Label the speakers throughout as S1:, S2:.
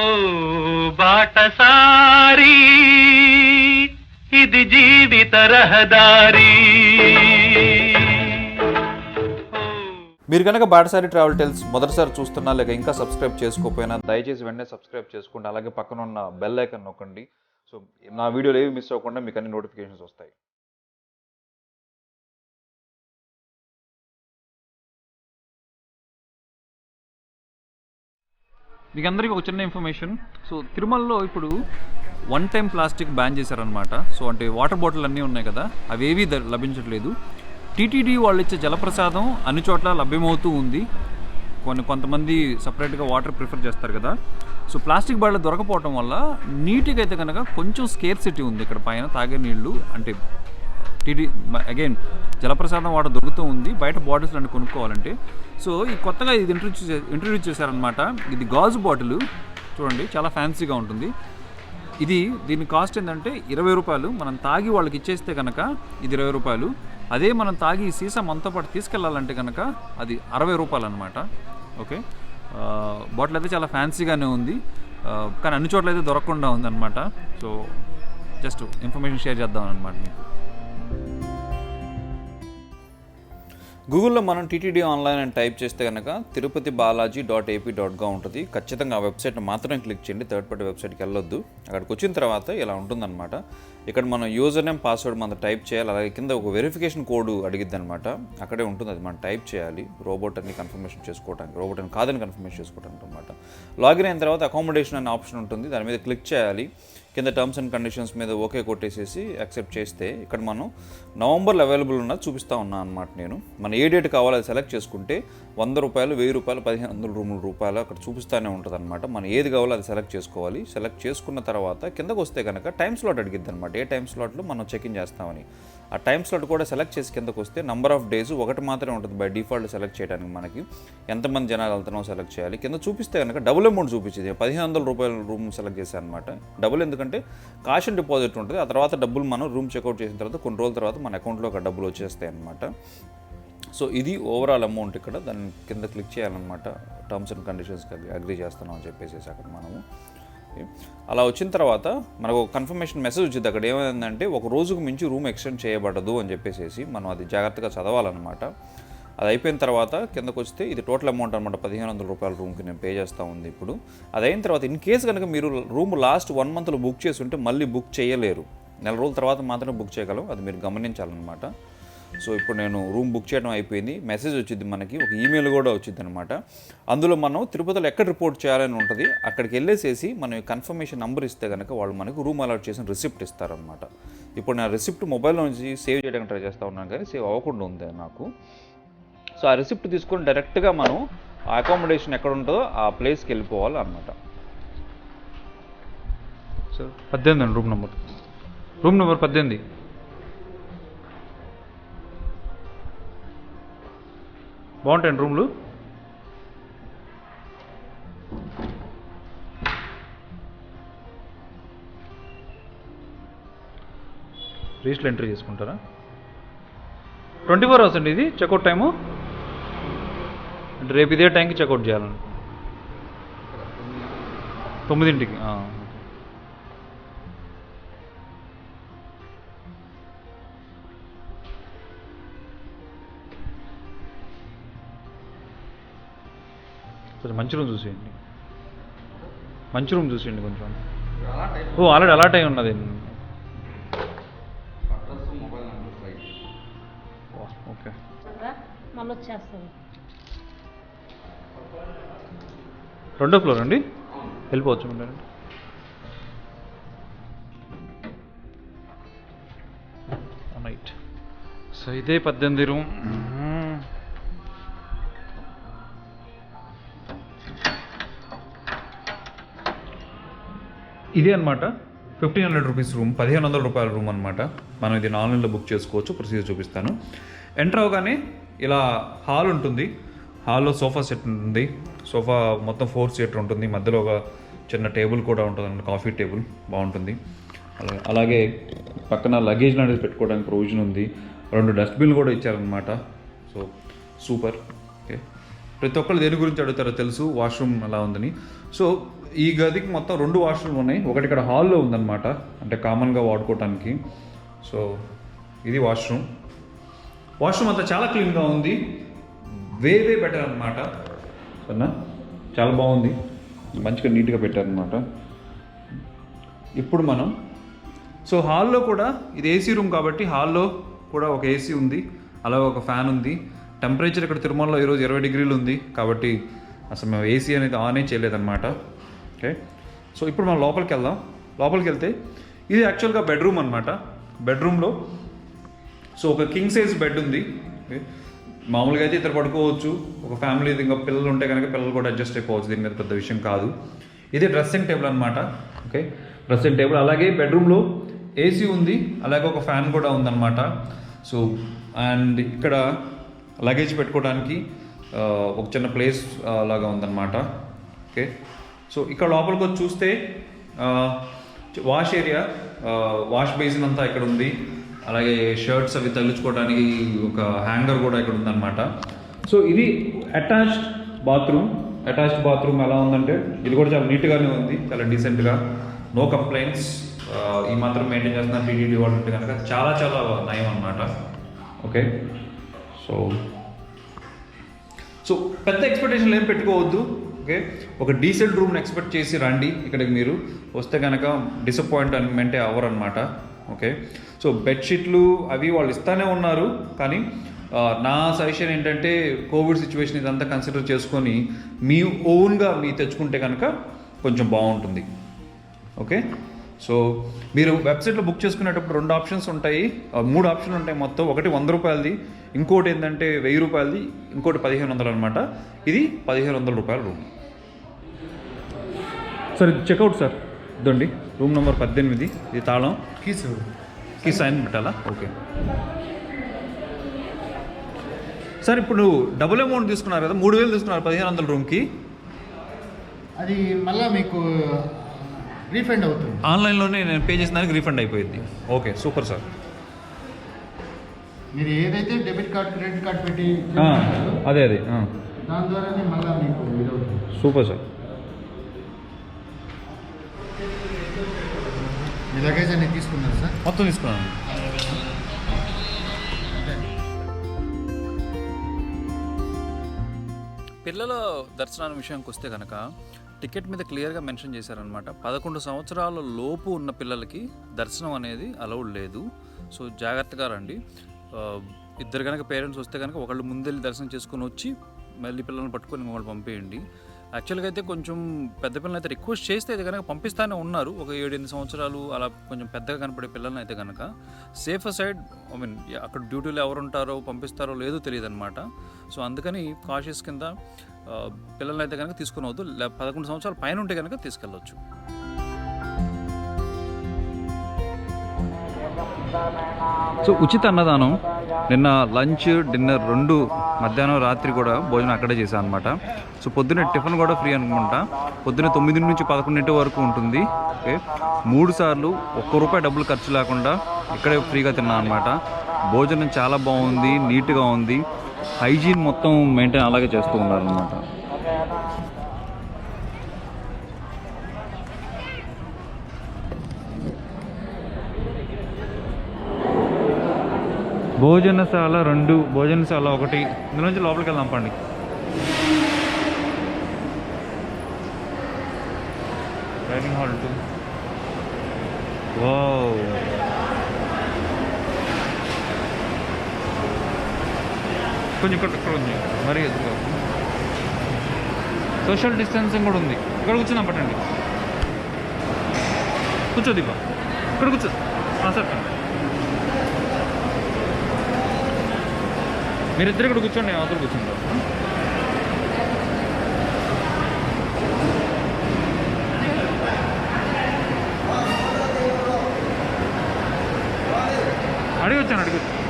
S1: ఓ బాటసారి ఇది జీవిత రహదారి.
S2: మీరు కనుక బాటసారి ట్రావెల్ టెల్స్ మొదటిసారి చూస్తున్నా లేక ఇంకా సబ్స్క్రైబ్ చేసుకోకపోయినా దయచేసి వెంటనే సబ్స్క్రైబ్ చేసుకోండి అలాగే పక్కన ఉన్న బెల్ ఐకన్ నొక్కండి. సో నా వీడియోలు ఏవి మిస్ అవ్వకుండా మీకు అన్ని నోటిఫికేషన్స్ వస్తాయి. మీకు అందరికీ ఒక చిన్న ఇన్ఫర్మేషన్. సో తిరుమలలో ఇప్పుడు వన్ టైం ప్లాస్టిక్ బ్యాన్ చేశారనమాట సో అంటే వాటర్ బాటిల్ అన్నీ ఉన్నాయి కదా అవి ఏవీ ద- లభించట్లేదు. టీటీడీ వాళ్ళు ఇచ్చే జలప్రసాదం అన్ని చోట్ల లభ్యమవుతూ ఉంది. కొన్ని కొంతమంది సపరేట్గా వాటర్ ప్రిఫర్ చేస్తారు కదా. సో ప్లాస్టిక్ బాటిల్ దొరకపోవటం వల్ల నీటికి అయితే కనుక కొంచెం స్కేర్ సిటీ ఉంది ఇక్కడ పైన తాగే నీళ్ళు. అంటే టీడీ అగైన్ జలప్రసాదం వాటర్ దొరుకుతూ ఉంది. బయట బాటిల్స్ అన్ని కొనుక్కోవాలంటే సో ఈ కొత్తగా ఇది ఇంట్రడ్యూస్ ఇంట్రడ్యూస్ చేశారనమాట ఇది గాజు బాటిల్. చూడండి చాలా ఫ్యాన్సీగా ఉంటుంది. ఇది దీని కాస్ట్ ఏంటంటే ఇరవై రూపాయలు. మనం తాగి వాళ్ళకి ఇచ్చేస్తే కనుక ఇది ఇరవై రూపాయలు. అదే మనం తాగి ఈ సీసా మనతో పాటు తీసుకెళ్ళాలంటే కనుక అది అరవై రూపాయలు అనమాట ఓకే బాటిల్ అయితే చాలా ఫ్యాన్సీగానే ఉంది. కానీ అన్ని చోట్ల అయితే దొరకకుండా ఉందన్నమాట. సో జస్ట్ ఇన్ఫర్మేషన్ షేర్ చేద్దాం అనమాట మీకు. గూగుల్లో మనం టీటీడీ ఆన్లైన్ అని టైప్ చేస్తే కనుక తిరుపతి బాలాజీ డాట్ ఏపీ డాట్గా ఉంటుంది. ఖచ్చితంగా ఆ వెబ్సైట్ మాత్రం క్లిక్ చేయండి. థర్డ్ పార్టీ వెబ్సైట్కి వెళ్ళొద్దు. అక్కడికి వచ్చిన తర్వాత ఇలా ఉంటుందన్నమాట. ఇక్కడ మనం యూజర్ నేమ్ పాస్వర్డ్ మనం టైప్ చేయాలి. అలాగే కింద ఒక వెరిఫికేషన్ కోడ్ అడిగిద్ది అనమాట అక్కడే ఉంటుంది. అది మనం టైప్ చేయాలి. రోబోట్ అని కన్ఫర్మేషన్ చేసుకోవడానికి రోబోట్ అని కాదని కన్ఫర్మేషన్ చేసుకోవడానికి అనమాట లాగిన్ అయిన తర్వాత అకామిడేషన్ అనే ఆప్షన్ ఉంటుంది. దాని మీద క్లిక్ చేయాలి. కింద టర్మ్స్ అండ్ కండిషన్స్ మీద ఓకే కొట్టేసేసి యాక్సెప్ట్ చేస్తే ఇక్కడ మనం నవంబర్లో అవైలబుల్ ఉన్నది చూపిస్తా ఉన్నాను అనమాట నేను. మన ఏ డేట్ కావాలో అది సెలెక్ట్ చేసుకుంటే వంద రూపాయలు వెయ్యి రూపాయలు పదిహేను వందల రూముల రూపాయలు అక్కడ చూపిస్తూనే ఉంటుంది అనమాట మనం ఏది కావాలో అది సెలెక్ట్ చేసుకోవాలి. సెలెక్ట్ చేసుకున్న తర్వాత కిందకు వస్తే కనుక టైం స్లాట్ అడిగిద్ది అనమాట ఏ టైం స్లాట్లో మనం చెక్ ఇన్ చేస్తామని. ఆ టైం స్లాట్ కూడా సెలెక్ట్ చేసి కిందకు వస్తే నంబర్ ఆఫ్ డేస్ ఒకటి మాత్రమే ఉంటుంది బై డిఫాల్ట్ సెలెక్ట్ చేయడానికి మనకి. ఎంతమంది జనాలు వెళ్తున్నామో సెలెక్ట్ చేయాలి. కింద చూపిస్తే కనుక డబుల్ అమౌంట్ చూపించింది. పదిహేను వందల రూపాయల రూమ్ సెలెక్ట్ చేశాను అనమాట డబుల్ ఎందుకంటే కాష్ అండ్ డిపాజిట్ ఉంటుంది. ఆ తర్వాత డబ్బులు మనం రూమ్ చెక్అవుట్ చేసిన తర్వాత కొన్ని రోజుల తర్వాత మన అకౌంట్లో ఒక డబ్బులు వచ్చేస్తాయి అనమాట సో ఇది ఓవరాల్ అమౌంట్ ఇక్కడ. దాన్ని కింద క్లిక్ చేయాలన్నమాట. టర్మ్స్ అండ్ కండిషన్స్కి అగ్రీ చేస్తున్నాం అని చెప్పేసి అక్కడ మనము అలా వచ్చిన తర్వాత మనకు ఒక కన్ఫర్మేషన్ మెసేజ్ వచ్చింది. అక్కడ ఏమైందంటే ఒక రోజుకు మించి రూమ్ ఎక్స్టెండ్ చేయబడదు అని చెప్పేసి మనం అది జాగ్రత్తగా చదవాలన్నమాట. అది అయిపోయిన తర్వాత కిందకు వస్తే ఇది టోటల్ అమౌంట్ అనమాట పదిహేను వందల రూపాయల రూమ్కి నేను పే చేస్తూ ఉంది ఇప్పుడు. అది అయిన తర్వాత ఇన్ కేసు కనుక మీరు రూమ్ లాస్ట్ వన్ మంత్లో బుక్ చేసి ఉంటే మళ్ళీ బుక్ చేయలేరు. నెల రోజుల తర్వాత మాత్రమే బుక్ చేయగలం అది మీరు గమనించాలన్నమాట. సో ఇప్పుడు నేను రూమ్ బుక్ చేయడం అయిపోయింది. మెసేజ్ వచ్చింది మనకి ఒక ఈమెయిల్ కూడా వచ్చింది అనమాట అందులో మనం తిరుపతిలో ఎక్కడ రిపోర్ట్ చేయాలని ఉంటుంది అక్కడికి వెళ్ళేసేసి మనం కన్ఫర్మేషన్ నెంబర్ ఇస్తే కనుక వాళ్ళు మనకు రూమ్ అలాట్ చేసిన రిసిప్ట్ ఇస్తారనమాట ఇప్పుడు నా రిసిప్ట్ మొబైల్లో నుంచి సేవ్ చేయడానికి ట్రై చేస్తూ ఉన్నాను కానీ సేవ్ అవ్వకుండా ఉంది నాకు. సో ఆ రిసిప్ట్ తీసుకొని డైరెక్ట్గా మనం ఆ అకామిడేషన్ ఎక్కడ ఉంటుందో ఆ ప్లేస్కి వెళ్ళిపోవాలి అనమాట
S3: సార్ పద్దెనిమిది అండి రూమ్ నెంబర్. రూమ్ నెంబర్ పద్దెనిమిది. బాగుంటాయండి రూమ్లు. రిజిస్టర్ ఎంట్రీ చేసుకుంటారా? ట్వంటీ ఫోర్ అవర్స్ అండి ఇది చెక్అవుట్ టైము. అంటే రేపు ఇదే టైంకి చెక్అవుట్ చేయాలండి. తొమ్మిదింటికి కొంచెం మంచి రూమ్ చూసేయండి. మంచి రూమ్ చూసేయండి కొంచెం. ఓ ఆల్రెడీ అలాట్ అయి ఉన్నది. ఓకే. రెండో ఫ్లోర్ అండి? వెళ్ళిపోవచ్చు రైట్ సో ఇదే పద్దెనిమిది రూమ్ ఇదే అనమాట ఫిఫ్టీన్ హండ్రెడ్ రూపీస్ రూమ్ పదిహేను వందల రూపాయల రూమ్ అనమాట మనం ఇది ఆన్లైన్లో బుక్ చేసుకోవచ్చు ప్రొసీజర్ చూపిస్తాను. ఎంటర్ అవగానే ఇలా హాల్ ఉంటుంది. హాల్లో సోఫా సెట్ ఉంటుంది. సోఫా మొత్తం ఫోర్ సీటర్ ఉంటుంది. మధ్యలో ఒక చిన్న టేబుల్ కూడా ఉంటుంది అనమాట కాఫీ టేబుల్ బాగుంటుంది. అలాగే అలాగే పక్కన లగేజ్ లాంటిది పెట్టుకోవడానికి ప్రొవిజన్ ఉంది. రెండు డస్ట్బిన్లు కూడా ఇచ్చారనమాట సో సూపర్. ఓకే. ప్రతి ఒక్కరు దేని గురించి అడుగుతారో తెలుసు వాష్రూమ్ ఎలా ఉందని. సో
S2: ఈ గదికి మొత్తం రెండు వాష్రూమ్లు ఉన్నాయి. ఒకటి ఇక్కడ హాల్లో ఉందన్నమాట. అంటే కామన్గా వాడుకోవటానికి. సో ఇది వాష్రూమ్ వాష్రూమ్ అంతా చాలా క్లీన్గా ఉంది. వే వే బెటర్ అనమాట సరేనా? చాలా బాగుంది. మంచిగా నీట్గా పెట్టారనమాట ఇప్పుడు మనం సో హాల్లో కూడా ఇది ఏసీ రూమ్ కాబట్టి హాల్లో కూడా ఒక ఏసీ ఉంది. అలాగే ఒక ఫ్యాన్ ఉంది. టెంపరేచర్ ఇక్కడ తిరుమలలో ఈరోజు ఇరవై డిగ్రీలు ఉంది. కాబట్టి అసలు మేము ఏసీ అనేది ఆనే చేయలేదన్నమాట. ఓకే. సో ఇప్పుడు మనం లోపలికి వెళ్దాం. లోపలికి వెళ్తే ఇది యాక్చువల్గా బెడ్రూమ్ అనమాట బెడ్రూమ్లో సో ఒక కింగ్ సైజ్ బెడ్ ఉంది. మామూలుగా అయితే ఇద్దరు పడుకోవచ్చు. ఒక ఫ్యామిలీ ఇంకా పిల్లలు ఉంటే కనుక పిల్లలు కూడా అడ్జస్ట్ అయిపోవచ్చు. దీని మీద పెద్ద విషయం కాదు. ఇది డ్రెస్సింగ్ టేబుల్ అనమాట ఓకే. Dressing table. అలాగే బెడ్రూమ్లో ఏసీ ఉంది. అలాగే ఒక ఫ్యాన్ కూడా ఉందన్నమాట. సో అండ్ ఇక్కడ లగేజ్ పెట్టుకోవడానికి ఒక చిన్న ప్లేస్ లాగా ఉందన్నమాట. ఓకే. సో ఇక్కడ లోపలికి వచ్చి చూస్తే వాష్ ఏరియా వాష్ బేసిన్ అంతా ఇక్కడ ఉంది. అలాగే షర్ట్స్ అవి తగిలించుకోవడానికి ఒక హ్యాంగర్ కూడా ఇక్కడ ఉందన్నమాట. సో ఇది అటాచ్డ్ బాత్రూమ్. అటాచ్డ్ బాత్రూమ్ ఎలా ఉందంటే ఇది కూడా చాలా నీట్గానే ఉంది చాలా డీసెంట్గా. No complaints. ఈ మాత్రం మెయింటైన్ చేస్తున్న టీడీడీ వాళ్ళు ఉంటే కనుక చాలా చాలా నయం అనమాట ఓకే? సో సో పెద్ద ఎక్స్పెక్టేషన్లు ఏం పెట్టుకోవద్దు. ఓకే? ఒక డీసెంట్ రూమ్ని ఎక్స్పెక్ట్ చేసి రండి ఇక్కడికి మీరు. వస్తే కనుక డిసప్పాయింట్మెంటే అవ్వరు అనమాట ఓకే? సో బెడ్షీట్లు అవి వాళ్ళు ఇస్తానే ఉన్నారు. కానీ నా సజెషన్ ఏంటంటే కోవిడ్ సిచ్యువేషన్ ఇదంతా కన్సిడర్ చేసుకొని మీ ఓన్గా మీ తెచ్చుకుంటే కనుక కొంచెం బాగుంటుంది. ఓకే? సో మీరు వెబ్సైట్లో బుక్ చేసుకునేటప్పుడు రెండు ఆప్షన్స్ ఉంటాయి. ఆ, మూడు ఆప్షన్లు ఉంటాయి మొత్తం. ఒకటి వంద రూపాయలది ఇంకోటి ఏంటంటే వెయ్యి రూపాయలది ఇంకోటి పదిహేను వందలు అనమాట ఇది పదిహేను వందల రూపాయల రూమ్. సార్ ఇది చెక్అవుట్ సార్. ఇదండి. రూమ్ నెంబర్ పద్దెనిమిది. ఇది తాళం. కీస్కి సైన్ పెట్టాలా? ఓకే. సార్ ఇప్పుడు డబుల్ అమౌంట్ తీసుకున్నారు కదా. మూడు వేలు తీసుకున్నారు పదిహేను వందల రూమ్కి.
S4: అది మళ్ళా మీకు రీఫండ్ అవుతుంది.
S2: ఆన్లైన్లోనే నేను పే చేసిన దానికి రీఫండ్ అయిపోయింది. Okay super sir.
S4: మీరు ఏదైతే డెబిట్ కార్డ్ క్రెడిట్ కార్డ్ పెట్టి
S2: అదే అదే.
S4: దాని ద్వారానే మళ్ళా మీకు
S2: సూపర్ సార్.
S4: మీ లగేజ్ అనేది తీసుకున్నారు సార్?
S2: మొత్తం తీసుకున్నాను.
S5: పిల్లల దర్శనాల విషయానికి వస్తే కనుక టికెట్ మీద క్లియర్గా మెన్షన్ చేశారనమాట పదకొండు సంవత్సరాల లోపు ఉన్న పిల్లలకి దర్శనం అనేది అలౌడ్ లేదు. సో జాగ్రత్తగా రండి. ఇద్దరు కనుక పేరెంట్స్ వస్తే కనుక ఒకళ్ళు ముందెళ్ళి దర్శనం చేసుకొని వచ్చి మళ్ళీ పిల్లల్ని పట్టుకొని మమ్మల్ని పంపేయండి. యాక్చువల్గా అయితే కొంచెం పెద్ద పిల్లలు అయితే రిక్వెస్ట్ చేస్తే అయితే కనుక పంపిస్తానే ఉన్నారు. ఒక ఏడు ఎనిమిది సంవత్సరాలు అలా కొంచెం పెద్దగా కనపడే పిల్లల్ని అయితే కనుక సేఫ్ సైడ్ ఐ మీన్ అక్కడ డ్యూటీలో ఎవరు ఉంటారో పంపిస్తారో లేదో తెలియదు అనమాట సో అందుకని కాషియస్ కింద పిల్లల్ని అయితే కనుక తీసుకుని వద్దు. పదకొండు సంవత్సరాల పైన ఉంటే కనుక తీసుకెళ్ళొచ్చు.
S2: సో ఉచిత అన్నదానం నిన్న లంచ్ డిన్నర్ రెండు మధ్యాహ్నం రాత్రి కూడా భోజనం అక్కడే చేశాను అనమాట సో పొద్దున్న టిఫిన్ కూడా ఫ్రీ అనుకుంటా. పొద్దున్న తొమ్మిది నుంచి పదకొండింటి వరకు ఉంటుంది. ఓకే? మూడు సార్లు ఒక్క రూపాయి డబ్బులు ఖర్చు లేకుండా ఇక్కడే ఫ్రీగా తిన్నాను అనమాట భోజనం చాలా బాగుంది నీట్గా ఉంది. హైజీన్ మొత్తం మెయింటైన్ అలాగే చేస్తూ ఉన్నారనమాట భోజనశాల రెండు భోజనశాల ఒకటి. ఇందులో నుంచి లోపలికి వెళ్దాం పండి. డైనింగ్ హాల్ టూ వావ్ కొంచెం ఇక్కడ ఇక్కడ ఉంది. మరీ ఎదురుగా సోషల్ డిస్టెన్సింగ్ కూడా ఉంది. ఇక్కడ కూర్చున్నాం పట్టండి. కూర్చోదిబ్బా ఇక్కడ కూర్చో. ఆ, సార్ మీరిద్దరు ఇక్కడ కూర్చోండి నేను అవతల కూర్చుంటాను అడిగి వచ్చాను అడిగి వచ్చాను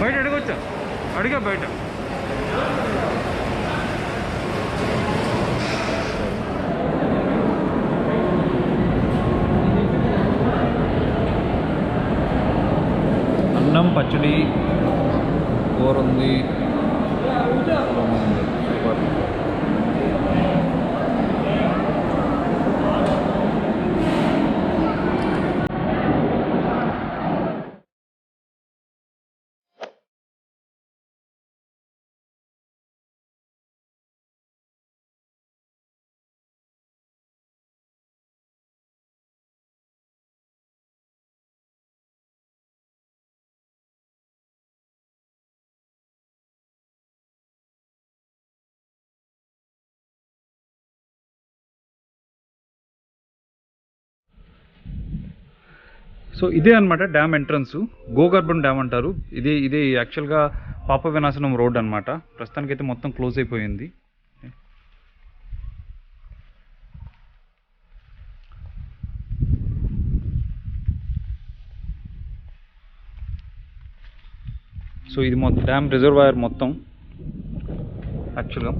S2: బయట అడగొచ్చా అడిగా బయట
S3: పచ్చడి కూర ఉంది సూపర్ సో ఇదే అనమాట డ్యామ్ ఎంట్రన్స్. గోగర్భం డ్యామ్ అంటారు. ఇది ఇది యాక్చువల్గా పాప వినాశనం రోడ్ అన్నమాట. ప్రస్తుతానికైతే మొత్తం క్లోజ్ అయిపోయింది. సో ఇది మొత్తం డ్యామ్ రిజర్వాయర్ మొత్తం. యాక్చువల్గా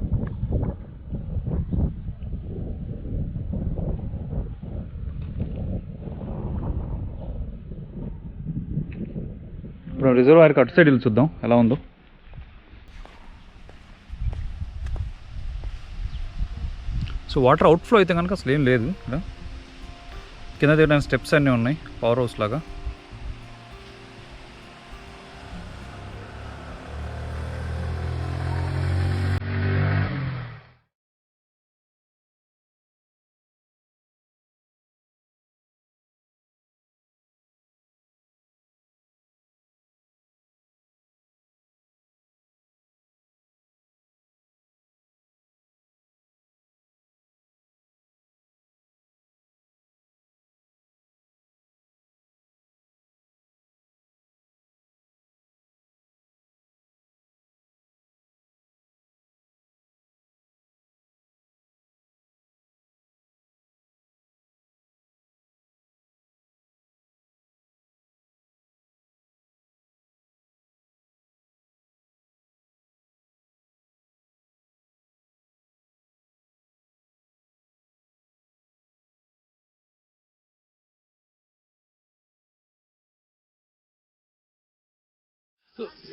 S3: ఇప్పుడు రిజర్వాయర్కి అటు సైడ్ వెళ్ళి చూద్దాం. ఎలా ఉందో. సో వాటర్ అవుట్ఫ్లో అయితే కనుక అసలు ఏం లేదు. ఇక్కడ. కింద దిగడానికి స్టెప్స్ అన్నీ ఉన్నాయి. పవర్ హౌస్ లాగా.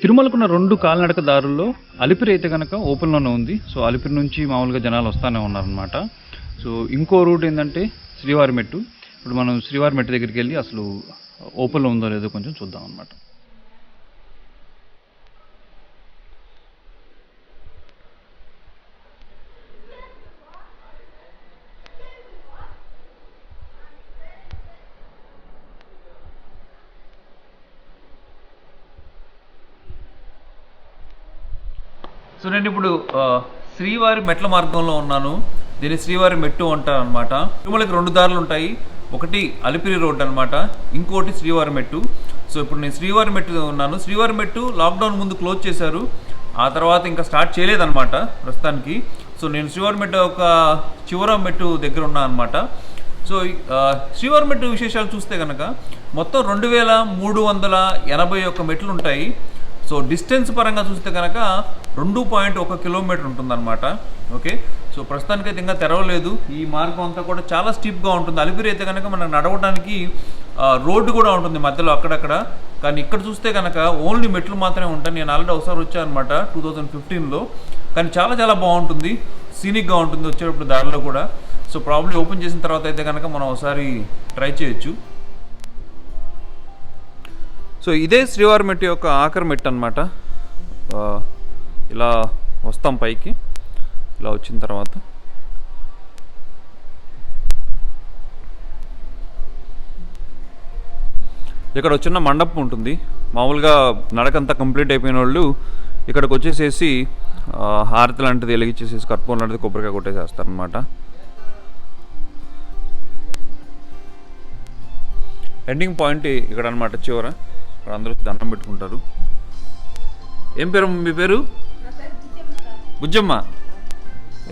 S3: తిరుమలకున్న రెండు కాలినడక దారుల్లో అలిపిరి అయితే కనుక ఓపెన్లోనే ఉంది. సో అలిపిరి నుంచి మామూలుగా జనాలు వస్తూనే ఉన్నారనమాట సో ఇంకో రూట్ ఏంటంటే శ్రీవారి మెట్టు. ఇప్పుడు మనం శ్రీవారి మెట్టు దగ్గరికి వెళ్ళి అసలు ఓపెన్లో ఉందో లేదో కొంచెం చూద్దాం అనమాట
S2: సో నేను ఇప్పుడు శ్రీవారి మెట్ల మార్గంలో ఉన్నాను. దీన్ని శ్రీవారి మెట్టు అంటారు అనమాట తిరుమలకి రెండు దారులు ఉంటాయి. ఒకటి అలిపిరి రోడ్ అనమాట ఇంకోటి శ్రీవారి మెట్టు. సో ఇప్పుడు నేను శ్రీవారి మెట్టు ఉన్నాను. శ్రీవారి మెట్టు లాక్డౌన్ ముందు క్లోజ్ చేశారు. ఆ తర్వాత ఇంకా స్టార్ట్ చేయలేదన్నమాట ప్రస్తుతానికి. సో నేను శ్రీవారి మెట్టు ఒక చివర మెట్టు దగ్గర ఉన్నాను అనమాట సో శ్రీవారి మెట్టు విశేషాలు చూస్తే కనుక మొత్తం రెండు వేల మూడు వందల ఎనభై ఒక్క మెట్లు ఉంటాయి. సో డిస్టెన్స్ పరంగా చూస్తే కనుక రెండు పాయింట్ ఒక కిలోమీటర్ ఉంటుందన్నమాట. ఓకే? సో ప్రస్తుతానికైతే ఇంకా తెరవలేదు. ఈ మార్గం అంతా కూడా చాలా స్టీప్గా ఉంటుంది. అలిపిరి అయితే కనుక మనం నడవడానికి రోడ్డు కూడా ఉంటుంది మధ్యలో అక్కడక్కడ. కానీ ఇక్కడ చూస్తే కనుక ఓన్లీ మెట్లు మాత్రమే ఉంటాయి. నేను ఆల్రెడీ ఒకసారి వచ్చాను అనమాట టూ థౌజండ్ ఫిఫ్టీన్లో. కానీ చాలా చాలా బాగుంటుంది. సీనిక్గా ఉంటుంది వచ్చేటప్పుడు దారిలో కూడా. సో ప్రాబ్లీ ఓపెన్ చేసిన తర్వాత అయితే కనుక మనం ఒకసారి ట్రై చేయొచ్చు. సో ఇదే శ్రీవారి మెట్టు యొక్క ఆఖరి మెట్టు అనమాట ఇలా వస్తాం పైకి. ఇలా వచ్చిన తర్వాత. ఇక్కడ వచ్చిన మండపం ఉంటుంది. మామూలుగా నడకంతా కంప్లీట్ అయిపోయిన వాళ్ళు ఇక్కడికి వచ్చేసేసి హారతి లాంటిది వెలిగించేసేసి కర్పూరం లాంటిది కొబ్బరికాయ కొట్టేసేస్తారనమాట ఎండింగ్ పాయింట్ ఇక్కడ అనమాట చివర. ఇక్కడ అందరూ దండం పెట్టుకుంటారు. ఏం పేరు మీ పేరు? బుజ్జమ్మ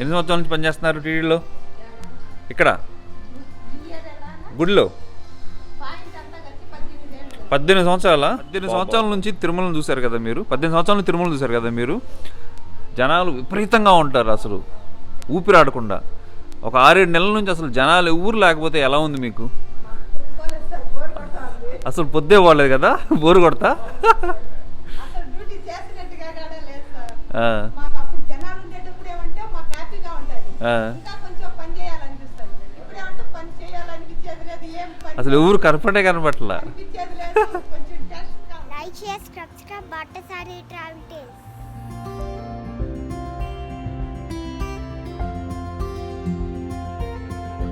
S2: ఎన్ని సంవత్సరాల నుంచి పనిచేస్తున్నారు టీవీలో ఇక్కడ? గుడిలో? పద్దెనిమిది సంవత్సరాల? పద్దెనిమిది సంవత్సరాల నుంచి తిరుమలను చూశారు కదా మీరు? పద్దెనిమిది సంవత్సరాల నుంచి తిరుమల చూశారు కదా మీరు? జనాలు విపరీతంగా ఉంటారు అసలు ఊపిరాడకుండా. ఒక ఆరేడు నెలల నుంచి అసలు జనాలు ఎవరు లేకపోతే ఎలా ఉంది మీకు?
S6: అసలు పొద్దే పోలేదు కదా? బోరు కొడతా?
S2: అసలు
S6: ఎవరు కనపడే కనపట్లా.
S7: Like share subscribe travel